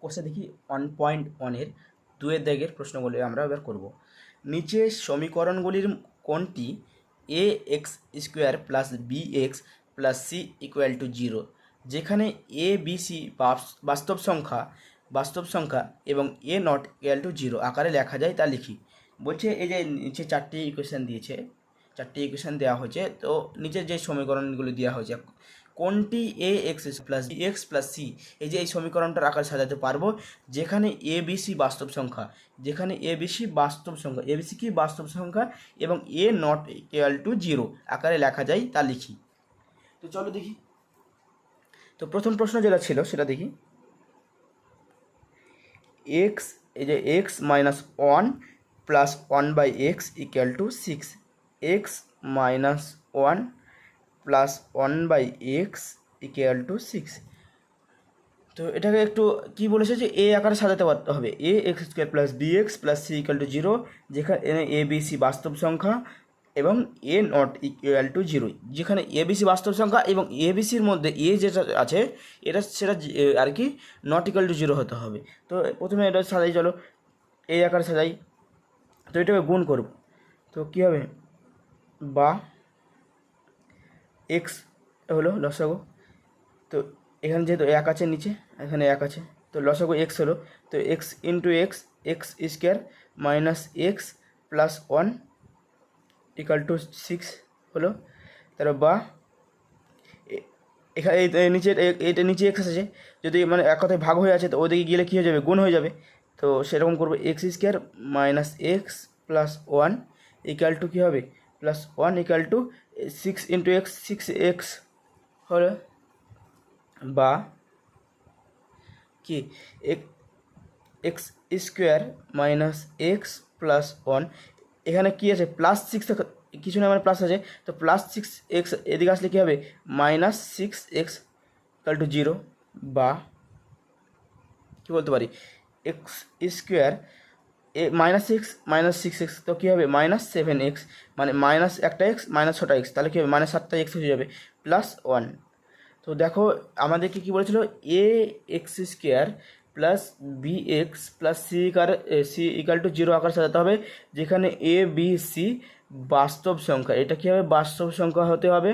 কোষে দেখি one point ওয়ানের দুয়ের দাগের প্রশ্নগুলি আমরা এবার করব। নিচে সমীকরণগুলির কোনটি? A X square plus B X plus C equal to zero যেখানে এ বি সি বাস্তব সংখ্যা বাস্তব সংখ্যা এবং A not equal to zero আকারে লেখা যায় তা লিখি। বলছে এই যে নিচে চারটি ইকুয়েশন দিয়েছে, চারটি ইকুয়েশন দেওয়া হয়েছে, তো নিচে যে সমীকরণগুলি দেওয়া হয়েছে কোনটি A X plus B X plus C এই যে এই সমীকরণটার আকার সাজাতে পারব। যেখানে এ বি সি বাস্তব সংখ্যা। যেখানে এ বি সি বাস্তব সংখ্যা। এ বি সি কি বাস্তব সংখ্যা? এবং A not equal to zero আকারে লেখা যায়, তা লিখি। তো চলো দেখি। তো প্রথম প্রশ্ন যেটা ছিল, সেটা দেখি। এক্স এই যে X minus one plus one by X equal to six X minus one plus one by X equal to six তো এটাকে একটু কি বলেছে যে এ আকারে সাজাতে পারতে হবে? A X square plus B X plus C equal to zero যেখানে এ বি সি বাস্তব সংখ্যা এবং A not equal to zero যেখানে এ বি সি বাস্তব সংখ্যা এবং এ বি সির মধ্যে এ যেটা আছে এটা সেটা এ, আর কি নট ইকুয়াল টু জিরো হতে হবে। তো প্রথমে এটা সাজাই চলো। এই আকারে সাজাই। তো এটাকে গুণ করব। তো কী হবে? বা এক্স হলো লসাগু। তো এখানে যেহেতু এক আছে নিচে, এখানে এক আছে। তো লসাগু এক্স হলো, তো X into X X square minus X plus one equal to six হলো। তারপর বা এখানে নিচে এ- এইটা নিচে এক্স আছে যদি মানে এক কথায় ভাগ হয়ে আছে, তো ওদিকে গেলে কী হয়ে যাবে? গুণ হয়ে যাবে। তো সেরকম করব x square minus x plus one equal to কী হবে? Plus one equal to six into x six x হলো বা কি? X square minus x plus one এখানে কী আছে? প্লাস সিক্স কিছু না মানে প্লাস আছে। তো প্লাস সিক্স এক্স এদিকে আসলে কী হবে? Minus six x equal to zero বা কী বলতে পারি? এক্স স্কোয়ার এ minus six minus six x তো কী হবে? মাইনাস সেভেন এক্স মানে মাইনাস একটা এক্স মাইনাস ছটা এক্স তাহলে কী হবে? মাইনাস সাতটা এক্স হয়ে যাবে প্লাস ওয়ান তো দেখো, আমাদেরকে কী বলেছিল? A x square plus b x plus c Iker c equal to zero আকার সাজাতে হবে, যেখানে এ বি সি বাস্তব সংখ্যা। এটা কী হবে? বাস্তব সংখ্যা হতে হবে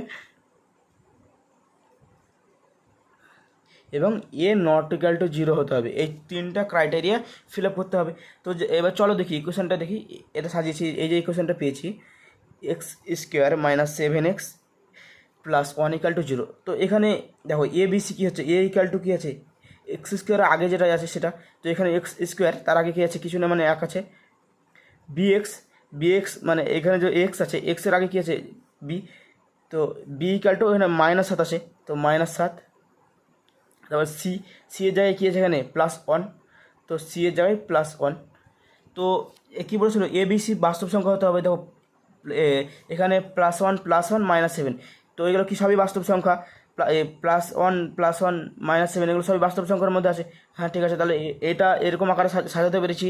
এবং a not equal to zero হতে হবে। এই তিনটা ক্রাইটেরিয়া ফিল আপ করতে হবে। তো এবার চলো দেখি ইকুয়েশনটা দেখি। এটা সাজিয়েছি, এই যে ইকুয়েশনটা পেয়েছি। X square minus seven x plus one equal to zero তো এখানে দেখো এ বি সি কী হচ্ছে? এ ইকাল টু কী আছে? এক্স স্কোয়ার আগে যেটা আছে সেটা। তো এখানে এক্স স্কোয়ার তার আগে কী আছে? কিছু না মানে এক আছে। বি এক্স বি এক্স মানে এখানে যে এক্স আছে এক্সের আগে কী আছে? বি তো বি ইকাল টু এখানে মাইনাস সাত আছে। তো মাইনাস সাত। তারপর সি সি এর জায়গায় কী আছে এখানে? প্লাস ওয়ান তো সি এর জায়গায় প্লাস ওয়ান তো কী বলেছিল? এ বি সি বাস্তব সংখ্যা হতে হবে। দেখো এখানে plus one plus one minus seven তো এগুলো কি সবই বাস্তব সংখ্যা? Plus one plus one minus seven এগুলো সবই বাস্তব সংখ্যার মধ্যে আছে। হ্যাঁ ঠিক আছে, তাহলে এটা এরকম আকারে সাজাতে পেরেছি।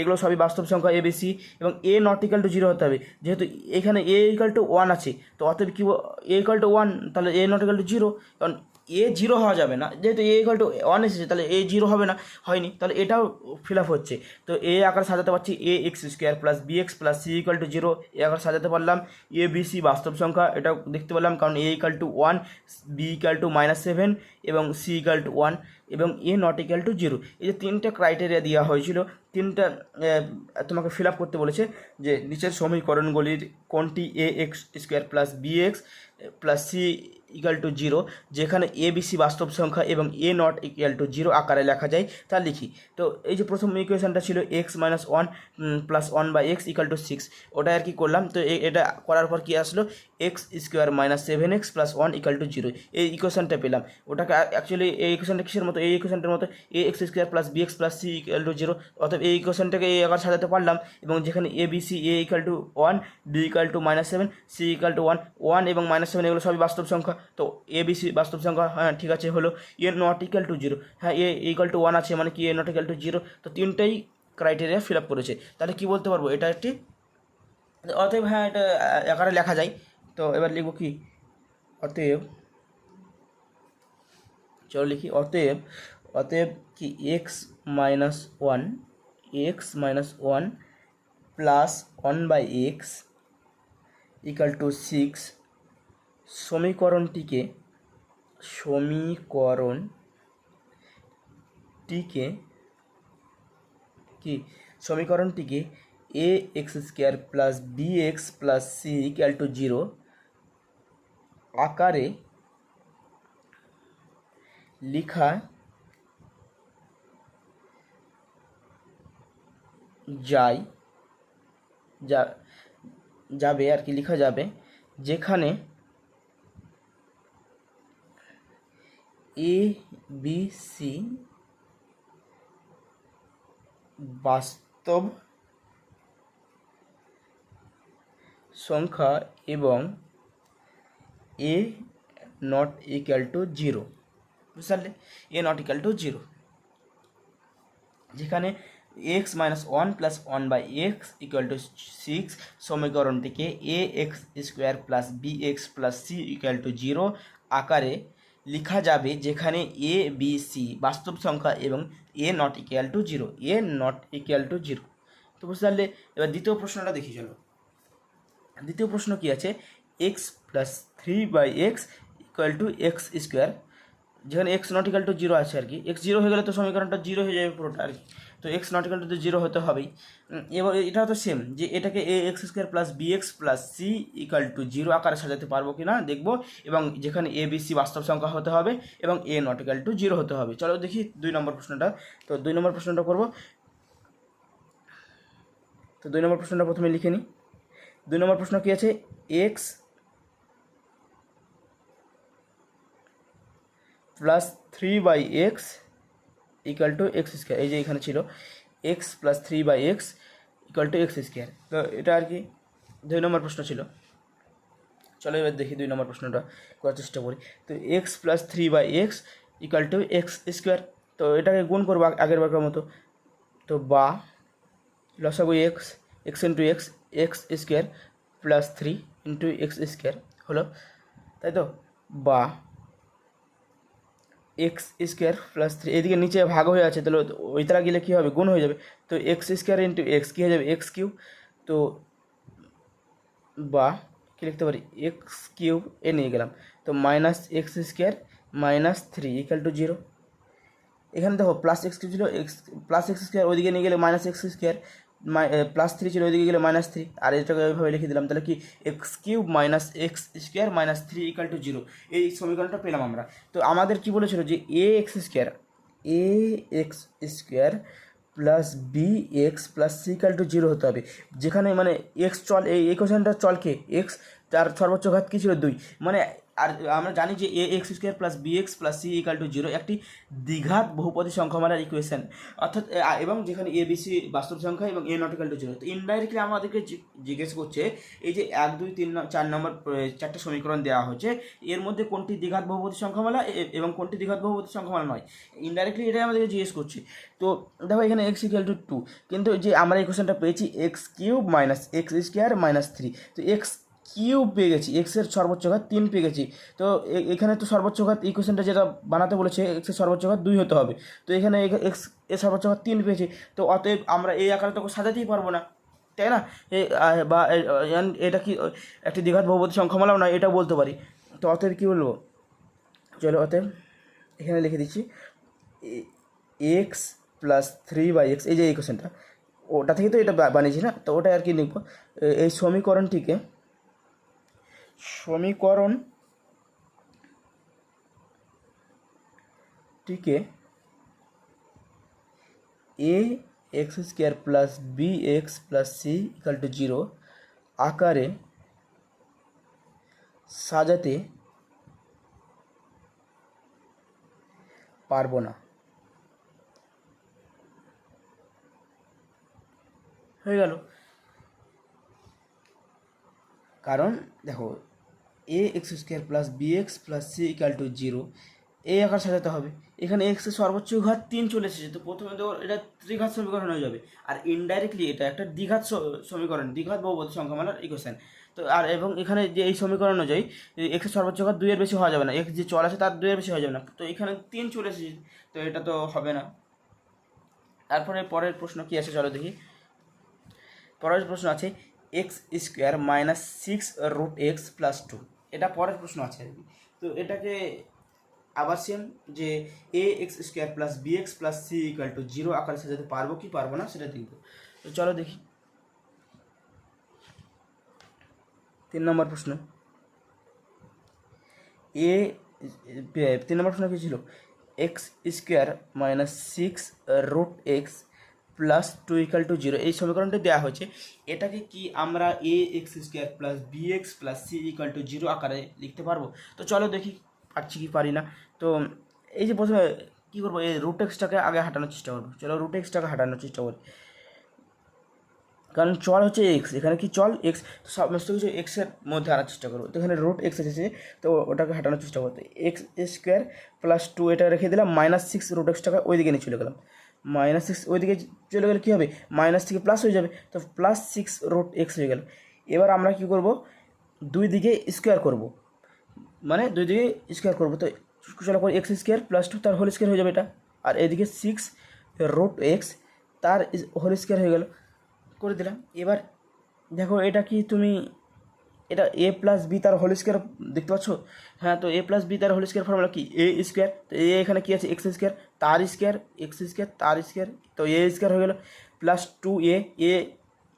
এগুলো সবই বাস্তব সংখ্যা এ বেশি এবং a not equal to zero হতে হবে। যেহেতু এখানে এ ইকাল টু ওয়ান আছে, তো অতএব কী এ ইকাল টু ওয়ান তাহলে a not equal to zero কারণ এ জিরো হওয়া যাবে না। যেহেতু এ ইকাল টু ওয়ান এসেছে, তাহলে এ জিরো হবে না, হয়নি। তাহলে এটাও ফিল আপ হচ্ছে। তো এ আকার সাজাতে পারছি a x square plus b x plus c equal to zero এ আকার সাজাতে পারলাম এ বি সি বাস্তব সংখ্যা, এটাও দেখতে পারলাম কারণ a equal to one b equal to minus seven এবং সি ইকাল টু ওয়ান এবং a not equal to zero এই যে তিনটে ক্রাইটেরিয়া দেওয়া হয়েছিল, তিনটা তোমাকে ফিল আপ করতে বলেছে যে নিচের সমীকরণগুলির কোনটি a x square plus b x plus c equal to zero যেখানে এ বি সি বাস্তব সংখ্যা এবং a not equal to zero আকারে লেখা যায়, তা লিখি। তো এই যে প্রথম ইকুয়েশনটা ছিল x minus one plus one by x equal to six ওটা আর কি করলাম। তো এটা করার পর কি আসলো? X square minus seven x plus one equal to zero এই ইকুয়েশনটা পেলাম। ওটাকে অ্যাকচুয়ালি এই ইকুয়েশনটা কিসের মতো? এই ইকুয়েশনটার মতো a x square plus b x plus c equal to zero অর্থাৎ এই ইকুয়েশনটাকে এই আকার সাজাতে পারলাম এবং যেখানে a b c a equal to one b equal to minus seven c equal to one one এবং মাইনাস সেভেন এগুলো সবই বাস্তব সংখ্যা। তো এ বি সি বাস্তব সংখ্যা হ্যাঁ ঠিক আছে, হলো a not equal to zero হ্যাঁ এ ইকাল টু ওয়ান আছে মানে কি a not equal to zero তো তিনটাই ক্রাইটেরিয়া ফিল আপ করেছে। তাহলে কি বলতে পারব? এটা একটি অতএব হ্যাঁ এটা আকারে লেখা যায়। তো এবার লিখব কি? অতএব চলো লিখি। অতএব অতএব কি x minus one x minus one plus one by x equal to six সমীকরণটিকে সমীকরণটিকে কি? সমীকরণটিকে a x square plus b x plus c equal to zero আকারে লিখা যায়, যা, যাবে আর কি, লেখা যাবে, যেখানে এ বি সি বাস্তব সংখ্যা এবং a not equal to zero বুঝতে পারলে a not equal to zero যেখানে x minus one plus one by x equal to six সমীকরণটিকে a x square plus b x plus c equal to zero আকারে লেখা যাবে যেখানে A B C বাস্তব সংখ্যা এবং a not equal to zero a not equal to zero তো বুঝতে পারলে, এবার দ্বিতীয় প্রশ্নটা দেখি, চলো। দ্বিতীয় প্রশ্ন কি আছে? X plus three by x equal to x square যেখানে x not equal to zero আছে আর কি। এক্স জিরো হয়ে গেলে তো সমীকরণটা জিরো হয়ে যাবে পুরোটা আর কি। তো এক্স নট ইকাল টু তো জিরো হতে হবেই। এবার এটা তো সেম যে এটাকে a x square plus b x plus c equal to zero আকারে সাজাতে পারব কি না দেখব এবং যেখানে এ বি সি বাস্তব সংখ্যা হতে হবে এবং a not equal to zero হতে হবে। চলো দেখি দুই নম্বর প্রশ্নটা। তো দুই নম্বর প্রশ্নটা করব। তো দুই নম্বর প্রশ্নটা প্রথমে লিখে নিই। দুই নম্বর প্রশ্ন কি আছে? X plus three by x equal to x square এই যে এখানে ছিল x plus three by x equal to x square তো এটা আর কি দুই নম্বর প্রশ্ন ছিল। চলো এবার দেখি দুই নম্বর প্রশ্নটা করার চেষ্টা করি। তো x plus three by x equal to x square তো এটাকে গুণ করব আগ- আগের বারের মতো। তো বা লসাগু x x into x x square plus three into x square হলো, তাই তো? বা এক্স স্কোয়ার প্লাস থ্রি এদিকে নিচে ভাগ হয়ে আছে, তাহলে ওই তারা গেলে কী হবে? গুণ হয়ে যাবে। তো এক্স স্কোয়ার ইন্টু এক্স কী হয়ে যাবে? এক্স কিউব তো বা, কী লিখতে পারি? এক্স কিউব এ নিয়ে গেলাম। তো minus x square minus three equal to zero এখানে দেখো প্লাস এক্স কিউব ছিল এক্স প্লাস এক্স স্কোয়ার ওইদিকে নিয়ে গেলে minus x square plus three ছিল, ওইদিকে গেলে মাইনাস থ্রি আর এটাকে ওইভাবে লিখে দিলাম। তাহলে কি? X cube minus x square minus three equal to zero এই সমীকরণটা পেলাম আমরা। তো আমাদের কি বলেছিল যে a x square a x square plus b x plus c equal to zero হতে হবে। যেখানে মানে এক্স চল, এই ইকুয়েশনটার চলকে এক্স তার সর্বোচ্চ ঘাত কী ছিল? দুই। মানে আর আমরা জানি যে a x square plus b x plus c equal to zero একটি দ্বিঘাত বহুপদী সংখ্যামালার ইকুয়েশন অর্থাৎ এবং যেখানে এ বি সি বাস্তব সংখ্যা এবং a not equal to zero তো ইনডাইরেক্টলি আমাদেরকে জিজ্ঞেস করছে, এই যে এক, দুই, তিন চার নম্বর চারটে সমীকরণ দেওয়া হচ্ছে, এর মধ্যে কোনটি দ্বিঘাত বহুপদী সংখ্যামালা এবং কোনটি দ্বিঘাত বহুপদী সংখ্যামালা নয়? ইনডাইরেক্টলি এটাই আমাদেরকে জিজ্ঞেস করছে। তো দেখো এখানে এক্স ইকুয়াল টু টু কিন্তু যে আমরা এই কোশ্চেনটা পেয়েছি x cube minus x square minus three তো এক্স কিউব পেয়ে গেছি এক্সের সর্বোচ্চ ঘাত তিন পেয়ে গেছি। তো এখানে তো সর্বোচ্চ ঘাত এই কোশ্চেনটা যেটা বানাতে বলেছে এক্সের সর্বোচ্চ ঘাত দুই হতে হবে। তো এখানে এক্সের সর্বোচ্চ ঘাত তিন পেয়েছি। তো অতএব আমরা এই আকারে তো সাজাতেই পারব না, তাই না? বা এটা কি, একটি দ্বিঘাত বহুপদী সংখ্যামালাও না এটা বলতে পারি। তো অতএব কী বলব? চলো অতএব এখানে লিখে দিচ্ছি। X plus three by x এই যে এই ওটা থেকে তো এটা বানিয়েছি না, তো ওটা আর কি লিখব। এই সমীকরণটিকে সমীকরণ টিকে a x square plus b x plus c equal to zero আকারে সাজাতে পারব না। হয়ে গেল। কারণ দেখো a x square plus b x plus c equal to zero এই আকার সাজাতে হবে। এখানে এক্সের সর্বোচ্চ ঘাত তিন চলে এসেছে, তো প্রথমে তো এটা ত্রিঘাত সমীকরণ হয়ে যাবে। আর ইনডাইরেক্টলি এটা একটা দ্বিঘাত সমীকরণ, দ্বিঘাত বহুপদী সংখ্যামালার ইকুয়েশন তো আর এবং এখানে যে এই সমীকরণ অনুযায়ী এক্সের সর্বোচ্চ ঘাত দুইয়ের বেশি হওয়া যাবে না এক্স যে চল আছে তার দুইয়ের বেশি হওয়া যাবে না। তো এখানে তিন চলে এসেছে, তো এটা তো হবে না। তারপরে পরের প্রশ্ন কি আছে, চলো দেখি। পরের প্রশ্ন আছে x square minus six root x plus two. এটা পরের প্রশ্ন আছে আর কি। তো এটাকে আবার সেম যে a x square plus b x plus c equal to zero আকারে সাজাতে পারব কি পারব না সেটা দেখব। তো চলো দেখি। তিন নম্বর প্রশ্ন। এ, তিন নম্বর প্রশ্ন কী ছিল? X square minus six root x plus two equal to zero এই সমীকরণটি দেওয়া হয়েছে। এটাকে কি আমরা a x square plus b x plus c equal to zero আকারে লিখতে পারব? তো চলো দেখি, পারছি কি পারি না। তো এই যে প্রথমে কী করব? এই রুট এক্সটাকে আগে হাঁটানোর চেষ্টা করব। চলো রুট এক্সটাকে হাঁটানোর চেষ্টা করি। কারণ চল হচ্ছে এক্স এখানে কি চল? এক্স সমস্ত কিছু এক্সের মধ্যে আনার চেষ্টা করব। তো এখানে রুট এক্স এসেছে, তো ওটাকে হাঁটানোর চেষ্টা করতে এক্স স্কোয়ার প্লাস টু এটা রেখে দিলাম মাইনাস সিক্স রুট এক্সটাকে ওই দিকে নিয়ে চলে গেলাম। মাইনাস সিক্স ওইদিকে চলে গেলে কী হবে? মাইনাস থেকে প্লাস হয়ে যাবে। তো প্লাস সিক্স রুট এক্স হয়ে গেল। এবার আমরা কী করব? দুই দিকে স্কোয়ার করব। মানে দুই দিকে স্কোয়ার করব। তো চলো করে এক্স স্কোয়ার প্লাস টু তার হোল স্কোয়ার হয়ে যাবে এটা। আর এদিকে সিক্স রুট এক্স তার হোল স্কোয়ার হয়ে গেল। করে দিলাম। এবার দেখো এটা কি তুমি এটা এ প্লাস বি তার হোল স্কোয়ার দেখতে পাচ্ছ? হ্যাঁ তো এ প্লাস বি তার হোল স্কোয়ার ফর্মুলা কি? এ স্কোয়ার তো এ এখানে কী আছে? এক্স স্কোয়ার তার স্কোয়ার এক্স স্কোয়ার তার স্কোয়ার তো এ স্কোয়ার হয়ে গেল প্লাস টু এ এ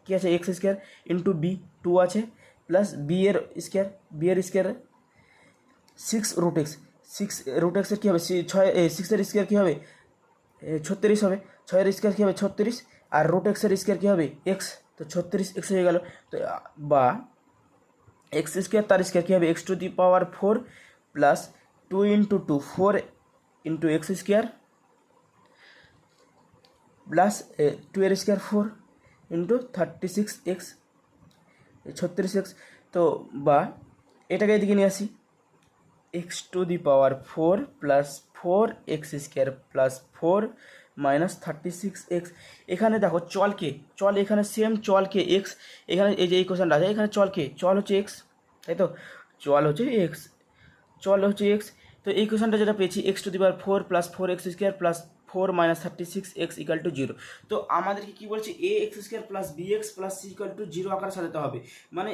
কী আছে? X square into b two আছে প্লাস বি এর স্কোয়ার বি এর square six root x six root এক্সের কী হবে? সি- ছয় এ সিক্সের স্কোয়ার কী হবে? এ, ছত্রিশ হবে। ছয়ের স্কোয়ার কী হবে? ছত্রিশ। আর রুট এক্সের স্কোয়ার কী হবে? এক্স তো ছত্রিশ এক্স হয়ে গেল। তো আ, বা এক্স স্কোয়ার, তার স্কোয়ার কী হবে? X to the power four plus two into two, four into x square plus two এর square four into thirty six x ছত্রিশ এক্স। তো, বা, এটাকে এদিকে নিয়ে আসি। X to the power four plus four x square plus four minus thirty six x এখানে দেখো চলকে চল এখানে সেম চলকে এক্স এখানে এই যে এই কোশ্চেনটা আছে, এখানে চলকে চল হচ্ছে এক্স তাই তো? চল হচ্ছে এক্স চল হচ্ছে এক্স তো এই কোশ্চেনটা যেটা পেয়েছি x to the four plus four x square plus four minus thirty six x equal to zero তো আমাদেরকে কী বলছে? A x square plus b x plus c equal to zero আকারে সাজাতে হবে। মানে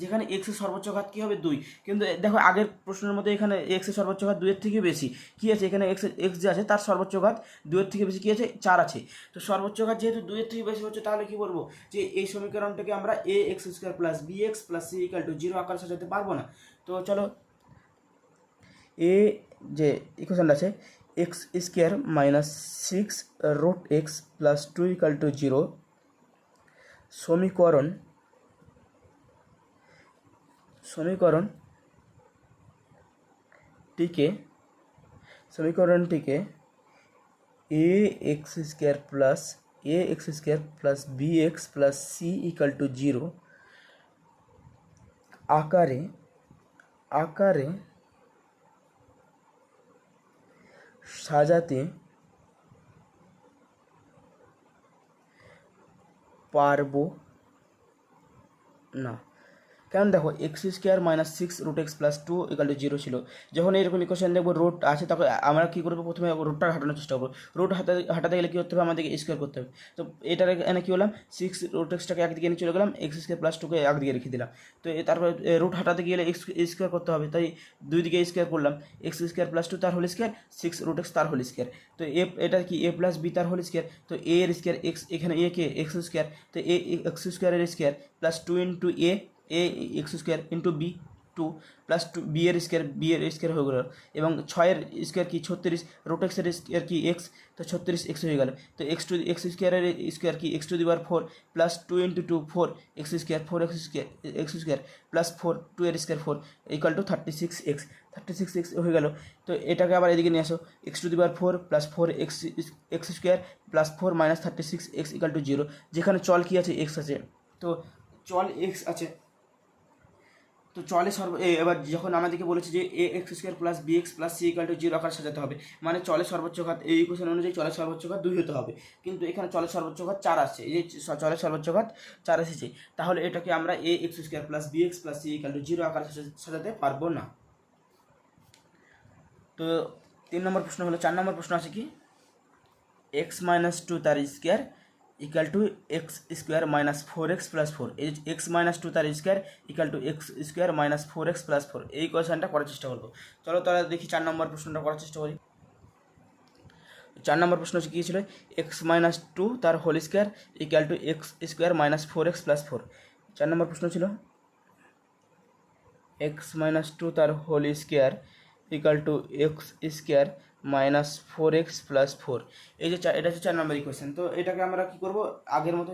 যেখানে এক্সের সর্বোচ্চ ঘাত কী হবে? দুই। কিন্তু দেখো, আগের প্রশ্নের মধ্যে এখানে এক্সের সর্বোচ্চ ঘাত দুইয়ের থেকে বেশি। কী আছে? এখানে এক্স এক্স যে আছে, তার সর্বোচ্চ ঘাত দুইয়ের থেকে বেশি কী আছে? চার আছে। তো সর্বোচ্চ ঘাত যেহেতু দুইয়ের থেকে বেশি হচ্ছে, তাহলে কী বলব? যে এই সমীকরণটাকে আমরা a x square plus b x plus c equal to zero আকারে সাজাতে পারব না। তো চলো, এ যে ইকুয়েশনটা আছে x square minus six root x plus two equal to zero সমীকরণ সমীকরণটিকে সমীকরণটিকে a x square plus a x square plus b x plus c equal to zero আকারে আকারে সাজাতে পারব না। কারণ দেখো x square minus six root x plus two equal to zero ছিল। যখন এরকম ইকুয়েশন দেখব রুট আছে, তখন আমরা কী করব? প্রথমে রুটটা হাঁটানোর চেষ্টা করব। রুট হাঁটাতে হাঁটাতে গেলে কী করতে হবে? আমাদেরকে স্কোয়ার করতে হবে। তো এটার এখানে কী হলাম? সিক্স রুট এক্সটাকে একদিকে নিয়ে চলে গেলাম এক্স স্কোয়ার প্লাস টুকে একদিকে রেখে দিলাম। তো তারপরে রুট হাঁটাতে গেলে এক্স স্কোয়ার করতে হবে। তাই দুই দিকে স্কোয়ার করলাম। এক্স স্কোয়ার প্লাস টু তার whole square six root x তার হোল স্কোয়ার তো এ, এটা কি? এ প্লাস বি তার হোল স্কোয়ার তো এ এর স্কোয়ার এক্স এখানে এ কে? এক্স স্কোয়ার তো এ এক্স স্কোয়ারের square plus two into a a x square into b two plus two, b এর স্কোয়ার, বি এর স্কোয়ার হয়ে গেল। এবং ছয়ের স্কোয়ার কি? ছত্রিশ। রোট এক্সের স্কোয়ার কি? এক্স তো ছত্রিশ এক্স হয়ে গেল। তো এক্স টু এক্স স্কোয়ারের স্কোয়ার কি? X to the power four plus two into two four x square four x square x square plus four two এর square four equal to thirty six x thirty six x হয়ে গেল। তো এটাকে আবার এদিকে নিয়ে আসো। X to the power four plus four x x square plus four minus thirty six x equal to zero যেখানে চল কি আছে? এক্স আছে। তো চল এক্স আছে। তো চলে সর্ব এবার যখন আমাদেরকে বলেছে যে a x square plus b x plus c equal to zero আকার সাজাতে হবে মানে চলে সর্বোচ্চ ঘাত এই ইকুয়েশন অনুযায়ী চলে সর্বোচ্চ ঘাত দুই হতে হবে। কিন্তু এখানে চলে সর্বোচ্চ ঘাত চার আসছে, এই যে চলে সর্বোচ্চ ঘাত চার এসেছে। তাহলে এটাকে আমরা a x square plus b x plus c equal to zero আকার সাজাতে পারব না। তো তিন নম্বর প্রশ্ন হলো, চার নম্বর প্রশ্ন আছে কি? এক্স মাইনাস টু তার square equal to x square minus four x plus four এই এক্স মাইনাস টু তার square equal to x square minus four x plus four এই কোয়েশনটা করার চেষ্টা করব। চলো তাহলে দেখি চার নম্বর প্রশ্নটা করার চেষ্টা করি। চার নম্বর প্রশ্ন হচ্ছে কী ছিল? এক্স মাইনাস টু তার whole square equal to x square minus four x plus four চার নম্বর প্রশ্ন ছিল? এক্স মাইনাস টু তার whole square equal to x square minus four x plus four এই যে এটা হচ্ছে চার নম্বর ইকুয়েশন তো এটাকে আমরা কী করব? আগের মতো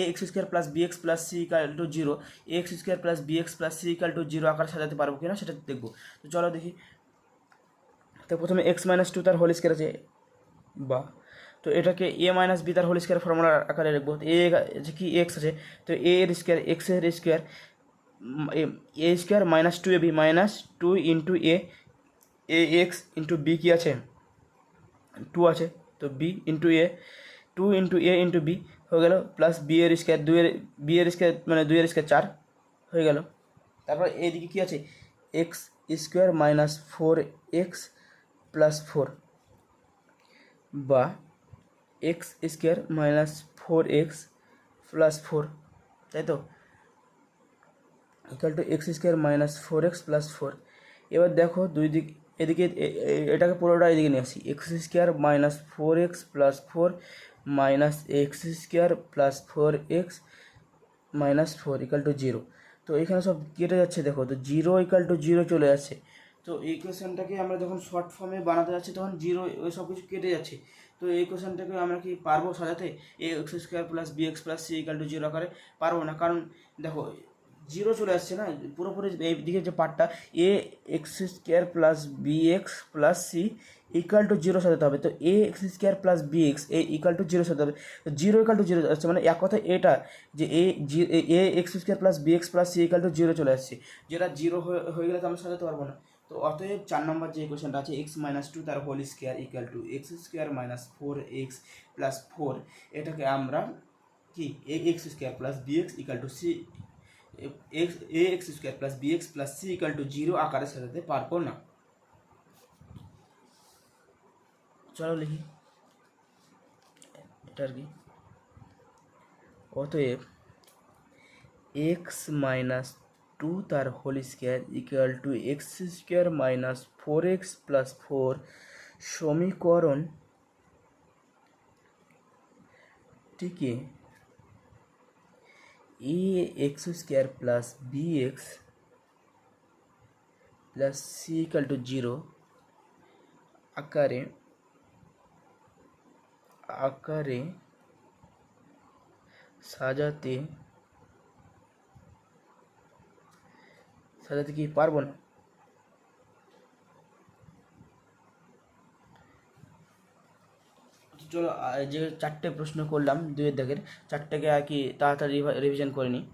a x square plus b x plus c equal to zero a x square plus b x plus c equal to zero আকার সাজাতে পারব কিনা সেটা দেখব। তো চলো দেখি। তো প্রথমে এক্স মাইনাস টু তার হোল স্কোয়ার আছে। বা। তো এটাকে এ মাইনাস বি তার হোল স্কোয়ার ফর্মুলা আকারে লিখব। এ যে কি এক্স আছে? তো এ এর স্কোয়ার এক্সের square a square minus two a b minus two into a a x into b কি আছে? টু আছে। তো b into a two into a into b হয়ে গেল প্লাস বি এর স্কোয়ার দুইয়ের বি এর স্কোয়ার মানে দুইয়ের স্কোয়ার চার হয়ে গেল। তারপর এইদিকে কী আছে? X square minus four x plus four বা x square minus four x plus four তাই তো? Equal to x square minus four x plus four এবার দেখো দুই দিক এদিকে এটাকে পুরোটা এদিকে নিয়ে আসি। X square minus four x plus four minus x square plus four x minus four equal to zero তো এখানে সব কেটে যাচ্ছে, দেখো, তো জিরো ইকাল টু জিরো চলে যাচ্ছে। তো এই কোয়েশনটাকে আমরা যখন শর্ট ফর্মে বানাতে যাচ্ছি, তখন জিরো ওই সব কিছু কেটে যাচ্ছে। তো এই কোয়েশনটাকে আমরা কি পারব সাজাতে? A x square plus b x plus c equal to zero আকারে পারব না। কারণ, দেখো জিরো চলে আসছে না? পুরোপুরি এই দিকে যে পার্টটা a x square plus b x plus c equal to zero সাজাতে হবে। তো a x square plus b x a equal to zero সাজাতে হবে। জিরো ইকাল টু জিরো আসছে মানে এক কথা এটা যে এ জি a x square plus b x plus c equal to zero চলে আসছে। যেটা জিরো হয়ে গেলে তো আমরা সাজাতে পারব না। তো অতএব চার নম্বর যে কোয়েশনটা আছে এক্স মাইনাস টু তার whole square equal to x square minus four x plus four এটাকে আমরা কি? A x square plus b x equal to c a x square plus b x plus c equal to zero আকারে সাজাতে পারব না চলো লিখি এটা আর কি। অতএব এক্স মাইনাস টু তার whole square equal to x square minus four x plus four সমীকরণ টিকে a x square plus b x plus c equal to zero আকারে আকারে সাজাতে সাজাতে কি পারব না তো চলো যে চারটে প্রশ্ন করলাম দুয়ের দাগের চারটেকে আর কি তাড়াতাড়ি রিভিশন করে নিই।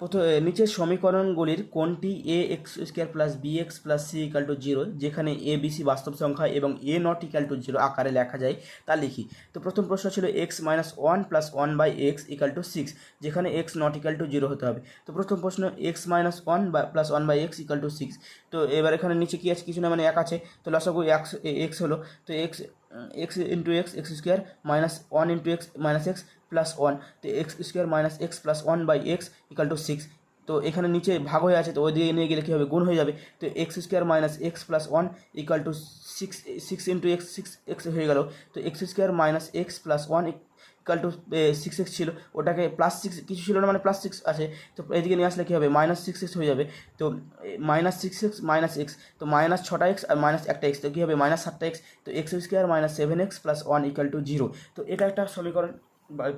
প্রথম নিচের সমীকরণগুলির কোনটি a x square plus b x plus c equal to zero যেখানে এ বি সি বাস্তব সংখ্যা এবং a not equal to zero আকারে লেখা যায় তা লিখি। তো প্রথম প্রশ্ন ছিল x minus one plus one by x equal to six যেখানে x not equal to zero হতে হবে। তো প্রথম প্রশ্ন এক্স মাইনাস ওয়ান বা plus one by x equal to six তো এবার এখানে নিচে কী আছে, কিছু না মানে এক আছে। তো লসাগু এক্স এক্স হলো। তো x x into x x square minus one into x minus x plus one তো x square minus x plus one by x equal to six তো এখানে নিচে ভাগ হয়ে আছে, তো ওই দিকে নিয়ে গেলে কী হবে? গুণ হয়ে যাবে। তো x square minus x plus one equal to six six into x six x হয়ে গেল। তো x square minus x plus one equal to six x ছিল। ওটাকে প্লাস সিক্স কিছু ছিল না মানে প্লাস সিক্স আছে। তো এদিকে নিয়ে আসলে কী হবে? মাইনাস সিক্স এক্স হয়ে যাবে। তো minus six x minus x তো মাইনাস ছটা এক্স আর মাইনাস একটা এক্স তো কী হবে? মাইনাস সাতটা এক্স তো x square minus seven x plus one equal to zero তো এটা একটা সমীকরণ।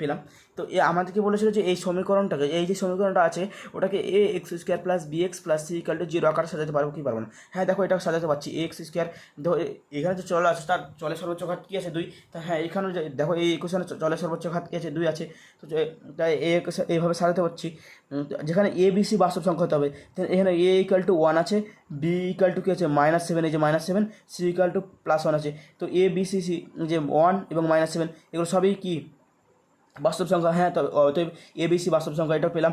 পেলাম। তো এ আমাদেরকে বলেছিল যে এই সমীকরণটাকে, এই যে সমীকরণটা আছে, ওটাকে a x square plus b x plus c equal to zero আকারে সাজাতে পারব কি পারব না। হ্যাঁ দেখো এটা সাজাতে পারছি। এক্স স্কোয়ার এখানে যে চল আছে, তার চলে সর্বোচ্চ ঘাত কী আছে? দুই। তা হ্যাঁ এখানে দেখো এই ইকুয়েশনে চলে সর্বোচ্চ ঘাত কী আছে? দুই আছে। তো তাই এ এইভাবে সাজাতে পারছি। যেখানে এ বি সি বাস্তব সংখ্যা হতে হবে এখানে এ ইকাল টু ওয়ান আছে বি ইকাল টু কী আছে? মাইনাস সেভেন এই যে minus seven c equal to plus one আছে। তো এ বি সি সি যে ওয়ান এবং মাইনাস সেভেন এগুলো সবই কি? বাস্তব সংখ্যা হ্যাঁ তবে অতএব এ বি সি বাস্তব সংখ্যা এটা পেলাম।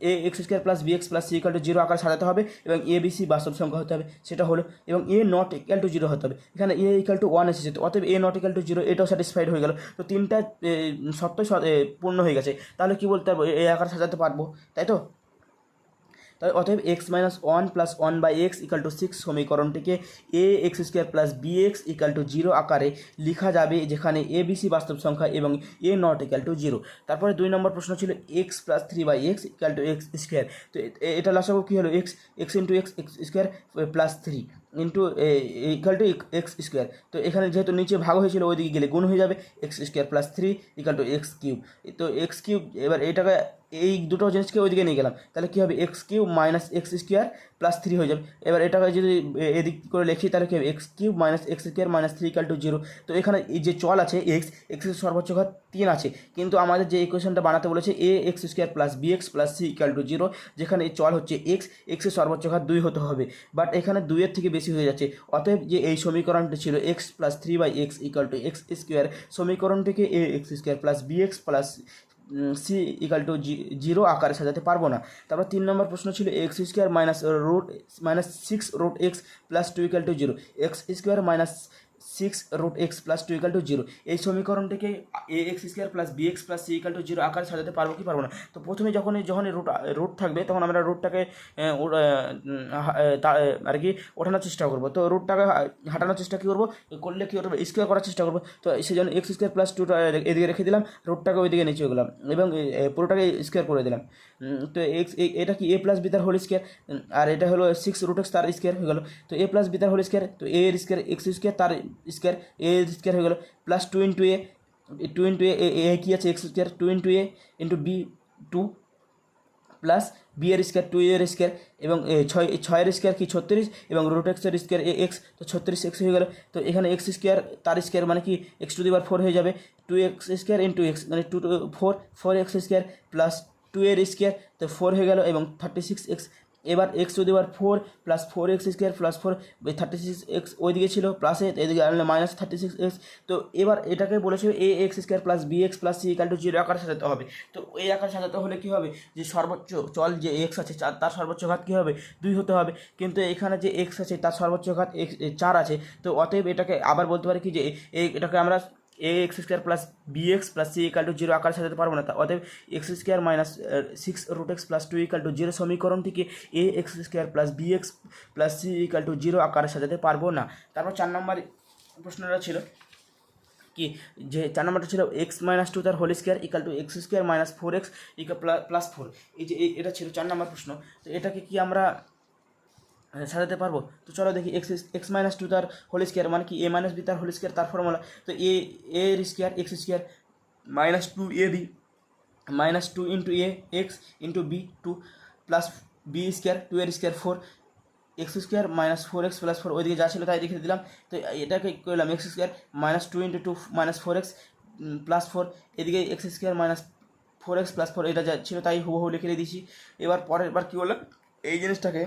A x square plus b x plus c equal to zero আকার সাজাতে হবে এবং এ বি সি বাস্তব সংখ্যা হতে হবে সেটা হলো এবং a not equal to zero হতে হবে। এখানে এ ইকাল টু ওয়ান এসেছে অতএব a not equal to zero এটাও স্যাটিসফাইড হয়ে গেল। তো তিনটা এ, শর্তই স- এ, পূর্ণ হয়ে গেছে। তাহলে কী বলতে পারব? এ আকার সাজাতে পারব তাই তো? তাই অতএব x minus one plus one by x equal to six সমীকরণটিকে a x square plus b x equal to zero আকারে লেখা যাবে যেখানে এ বি সি বাস্তব সংখ্যা এবং a not equal to zero তারপরে দুই নম্বর প্রশ্ন ছিল x plus three by x equal to x square তো এটা লাসাবো কী হলো? X x into x x square plus three into equal to x square তো এখানে যেহেতু নিচে ভাগ হয়েছিল, ওইদিকে গেলে গুণ হয়ে যাবে। X square plus three equal to x cube তো এক্স কিউব এবার এইটাকে এই দুটো জিনিসকে ওইদিকে নিয়ে গেলাম। তাহলে কী হবে? X cube minus x square plus three হয়ে যাবে। এবার এটাকে যদি এদিক করে লিখি, তাহলে কী হবে? X cube minus x square minus three equal to zero তো এখানে এই যে চল আছে এক্স এক্সের সর্বোচ্চ ঘাত তিন আছে। কিন্তু আমাদের যে ইকুয়েশনটা বানাতে বলেছে a x square plus b x plus c equal to zero যেখানে এই চল হচ্ছে এক্স এক্সের সর্বোচ্চ ঘাত দুই হতে হবে। বাট এখানে দুইয়ের থেকে বেশি হয়ে যাচ্ছে। অতএব যে এই সমীকরণটি ছিল x plus three by x equal to x square সমীকরণটিকে a x square plus b x plus c equal to zero আকারে সাজাতে পারব না। তারপর তিন নম্বর প্রশ্ন ছিল x square minus root minus six root x plus two equal to zero x square minus six root x plus two equal to zero এই সমীকরণটিকে a x square plus b x plus c equal to zero আকারে সাজাতে পারব কি পারব না? তো প্রথমে যখন যখন রুট রুট থাকবে, তখন আমরা রুটটাকে আর কি, ওঠানোর চেষ্টা করব। তো রুটটাকে হাঁটানোর চেষ্টা কী করব? করলে কী করব? স্কোয়ার করার চেষ্টা করব। তো সেই জন্য এক্স স্কোয়ার প্লাস টুটা এদিকে রেখে দিলাম রুটটাকে ওইদিকে নিচে গেলাম এবং পুরোটাকে স্কোয়ার করে দিলাম। তো এক্স এটা কি এ প্লাস বি তার হোল স্কোয়ার আর এটা হলো সিক্স রুট এক্স তার স্কোয়ার হয়ে গেল। তো এ প্লাস বি তার হোল স্কোয়ার তো এ এর স্কোয়ার এক্স স্কোয়ার তার স্কোয়ার, এ স্কোয়ার হয়ে গেলো plus two into a two into a a কী আছে x square two into a into b two plus b এর স্কোয়ার টু এর square এবং ছয় ছয়ের স্কোয়ার কি, ছত্রিশ, এবং রুট এক্সের স্কোয়ার এ এক্স তো ছত্রিশ এক্স হয়ে গেল, তো এখানে এক্স স্কোয়ার তার স্কোয়ার মানে কি এক্স টু দিবার ফোর হয়ে যাবে two x square into x মানে two four four x square plus two এর স্কোয়ার তো ফোর হয়ে গেল, এবং থার্টি সিক্স এক্স এবার এক্স টু দিবার four plus four x square plus four thirty six x ওইদিকে ছিল প্লাসে এদিকে আনলে মাইনাস থার্টি সিক্স এক্স তো এবার এটাকে বলেছে a x square plus b x plus c equal to zero আকারে সাজাতে হবে। তো এই আকারে সাজাতে হলে কী হবে? যে সর্বোচ্চ চল যে এক্স আছে তার সর্বোচ্চ ঘাত কী হবে? দুই হতে হবে। কিন্তু এখানে যে এক্স আছে, তার সর্বোচ্চ ঘাত এক্স চার আছে। তো অতএব এটাকে আবার বলতে পারি কি যে এটাকে আমরা a x square plus b x plus c equal to zero আকারে সাজাতে পারব না অতএব x square minus six root x plus two equal to zero সমীকরণটিকে a x square plus b x plus c equal to zero আকারে সাজাতে পারব না। তারপর চার নম্বর প্রশ্নটা ছিল কি, যে চার নম্বরটা ছিল এক্স মাইনাস টু তার whole square equal to x square minus four x equal plus four এই যে এটা ছিল চার নম্বর প্রশ্ন। তো এটাকে কি আমরা সাজাতে পারব। তো চলো দেখি এক্স এক্স মাইনাস টু তার হোল স্কোয়ার মানে কি? এ মাইনাস বি তার হোল স্কোয়ার তার ফর্মুলা তো এ এর square x square minus two a b minus two into a x into b two plus b square two এর square four x square minus four x plus four ওইদিকে যা ছিল তাই লিখে দিলাম। তো এটাকে করলাম? X square minus two into two minus four x plus four এদিকে x square minus four x plus four এটা যা ছিল তাই হুবহু লিখে দিয়েছি। এবার পরের বার কী করলাম? এই জিনিসটাকে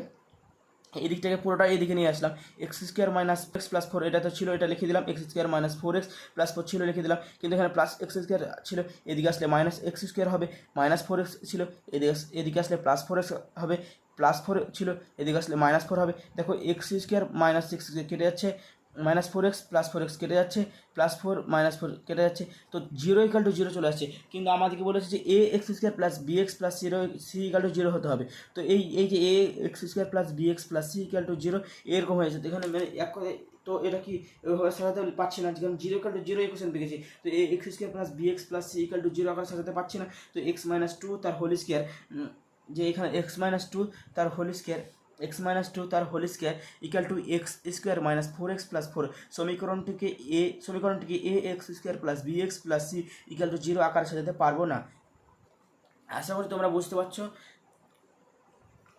এই দিকটাকে পুরোটা এদিকে নিয়ে আসলাম। X square minus x plus four এটা তো ছিল, এটা লিখে দিলাম। X square minus four x plus four ছিল, লিখে দিলাম। কিন্তু এখানে প্লাস এক্স স্কোয়ার ছিল, এদিকে আসলে মাইনাস এক্স স্কোয়ার হবে মাইনাস ফোর এক্স ছিল, এদিকে এদিকে আসলে প্লাস ফোর এক্স হবে প্লাস ফোর ছিল, এদিকে আসলে মাইনাস ফোর হবে। দেখো এক্স স্কোয়ার মাইনাস সিক্স কেটে যাচ্ছে minus four x plus four x কেটে যাচ্ছে প্লাস ফোর মাইনাস ফোর কেটে যাচ্ছে, তো জিরো ইকাল টু জিরো চলে আসছে। কিন্তু আমাদেরকে বলেছে যে a x square plus b x plus zero c equal to zero হতে হবে। তো এই এই যে a x square plus b x plus c equal to zero এরকম হয়েছে। এখানে মানে এক তো এটা কি সাজাতে পারছি না? যেমন zero equal to zero equation পেয়েছি তো a x square plus b x plus c equal to zero আকারে সাজাতে পারছি না। তো এক্স মাইনাস টু তার হোল স্কোয়ার যে এখানে এক্স মাইনাস টু তার whole square x minus two তার whole square equal to x square minus four x plus four সমীকরণটিকে এ সমীকরণটিকে a x square plus b x plus c equal to zero আকারে সাজাতে পারব না। আশা করি তোমরা বুঝতে পারছ।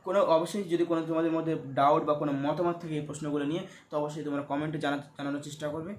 কোনো, অবশ্যই যদি কোনো তোমাদের মধ্যে ডাউট বা কোনো মতামত থাকে এই প্রশ্নগুলো নিয়ে, তো অবশ্যই তোমরা কমেন্টে জানা, জানানোর চেষ্টা করবে।